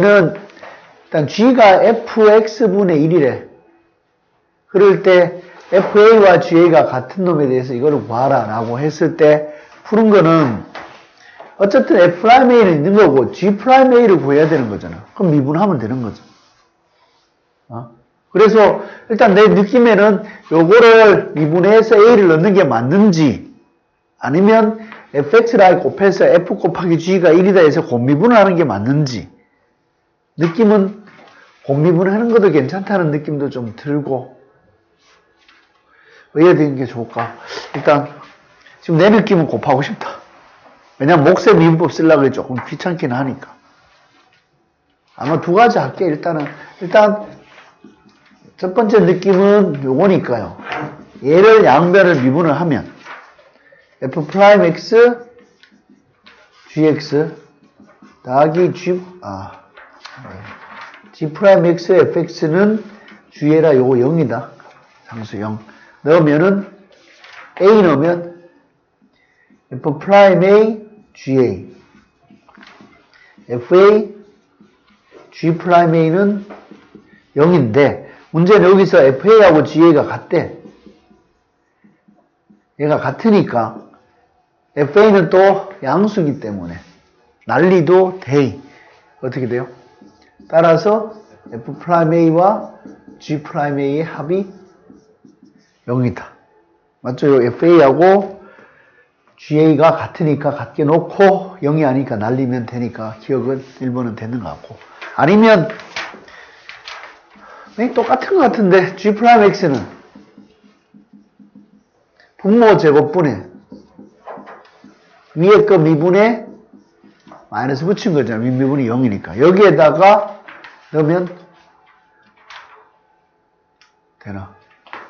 는 일단 g가 fx분의 1이래. 그럴 때 fa와 ga가 같은 놈에 대해서 이거를 구하라 라고 했을 때 푸는 거는 어쨌든 f'a는 있는 거고 g'a를 구해야 되는 거잖아. 그럼 미분하면 되는 거죠. 어? 그래서 일단 내 느낌에는 요거를 미분해서 a를 넣는 게 맞는지 아니면 fx랑 곱해서 f 곱하기 g가 1이다 해서 곱미분을 하는 게 맞는지 느낌은 곱미분을 하는 것도 괜찮다는 느낌도 좀 들고 왜 해야 되는 게 좋을까? 일단 지금 내 느낌은 곱하고 싶다. 왜냐면 목세 미분법 쓰려고 조금 귀찮긴 하니까. 아마 두 가지 할게 일단은 일단 첫 번째 느낌은 요거니까요. 얘를 양변을 미분을 하면 f 프라임 x gx 더하기 g 아 g 프라임 x fx는 g라 요거 0이다. 상수 0. 넣으면은 a 넣으면 f 프라임 a ga fa g 프라임 a는 0인데 문제는 여기서 fa하고 ga가 같대. 얘가 같으니까 fa는 또 양수기 때문에 난리도 돼. 어떻게 돼요? 따라서 f 프라임 a와 g 프라임 a의 합이 0이다. 맞죠? FA하고 GA가 같으니까 같게 놓고 0이 아니니까 날리면 되니까 기억은 1번은 되는 것 같고 아니면 똑같은 것 같은데 G 프라임 X는 분모 제곱분에 위에 거 미분에 마이너스 붙인 거잖아요. 미분이 0이니까. 여기에다가 넣으면 되나?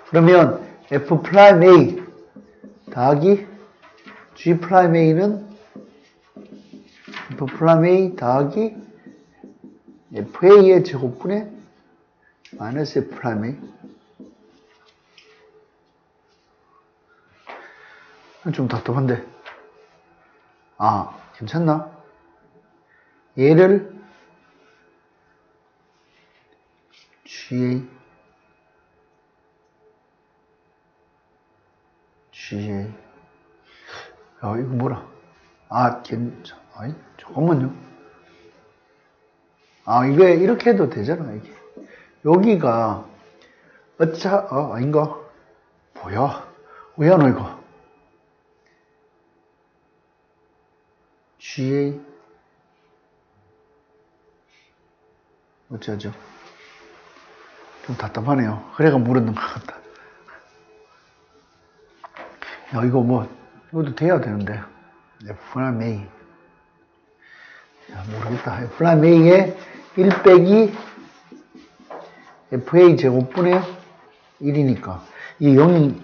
그러면 f 프라임 a 더하기 g 프라임 a는 f 프라임 a 더하기 fa의 제곱분의 마이너스 f 프라임 a 좀 답답한데 아 괜찮나? 얘를 GA GA 야 이거 뭐라? 아 괜찮 아니 잠깐만요. 아 이게 이렇게 해도 되잖아 이게. 여기가 어차 어 아닌가? 뭐야? 왜안와 이거? GA 어쩌죠 좀 답답하네요 그래가 물었는 것 같다 야, 이거 뭐, 이것도 돼야 되는데. A. 야, 모르겠다. A에 1 빼기 FA 제곱분의 1이니까. 이 0이,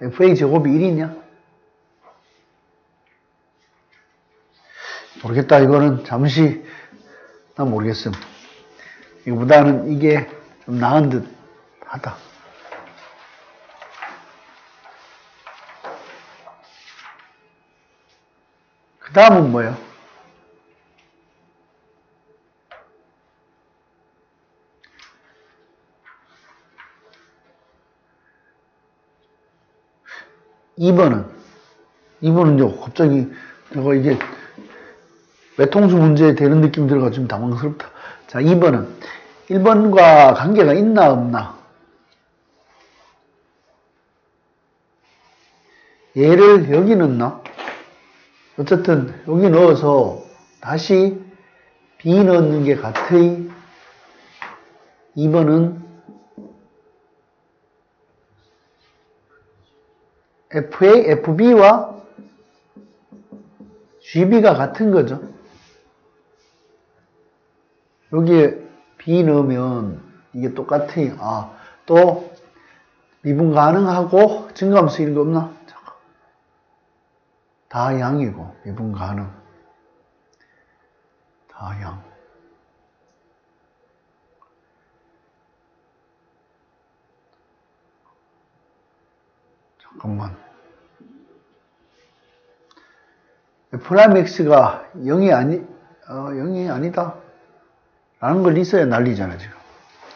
FA 제곱이 1이냐? 모르겠다. 이거는 잠시, 난 모르겠음. 이거보다는 이게 좀 나은 듯 하다. 그 다음은 뭐예요? 이번은이번은 이제 갑자기 내가 이게 외통수 문제 되는 느낌 들어가지고 좀 당황스럽다. 자, 2번은 1번과 관계가 있나 없나? 얘를 여기 넣나? 어쨌든 여기 넣어서 다시 B 넣는 게 같의 2번은 FA, FB와 GB가 같은 거죠. 여기에 B 넣으면 이게 똑같아요. 아, 또 미분 가능하고 증가함수 이런 거 없나? 다 양이고 미분 가능 다 양. 잠깐만. 프라임 x가 0이 아니, 어, 0이 아니다. 라는 걸 있어야 난리잖아, 지금.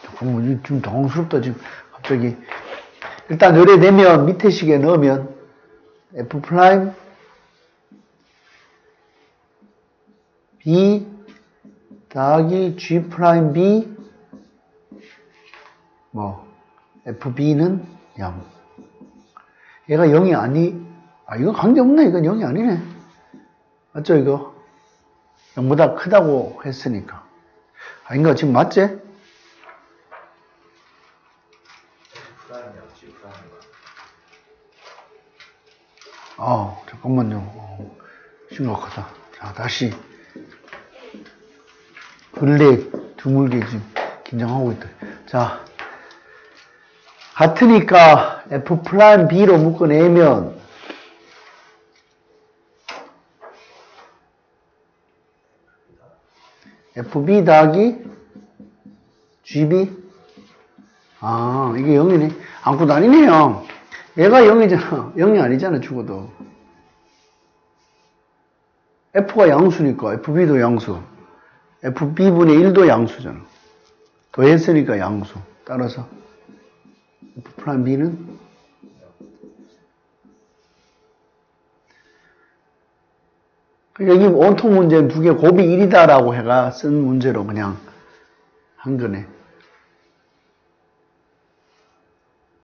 잠깐만, 좀 당황스럽다, 지금. 갑자기. 일단 의뢰되면 밑에 식에 넣으면 F 프라임 B 더하기 G 프라임 B 뭐 FB는 0 얘가 0이 아니 아 이건 관계없네 이건 0이 아니네 맞죠 이거 0보다 크다고 했으니까 아닌가 지금 맞지? 아 잠깐만요. 어, 심각하다. 자 다시. 근래 드물게 지금 긴장하고 있다. 자 같으니까 F B로 묶어내면 FB 더하기 GB 아 이게 0이네. 안고 다니네요 얘가 0이잖아. 0이 아니잖아 죽어도. F가 양수니까 FB도 양수. FB분의 1도 양수잖아. 더했으니까 양수. 따라서 F 프라임 B는 여기 온통 문제는 두 개 곱이 1이다라고 해가 쓴 문제로 그냥 한 거네.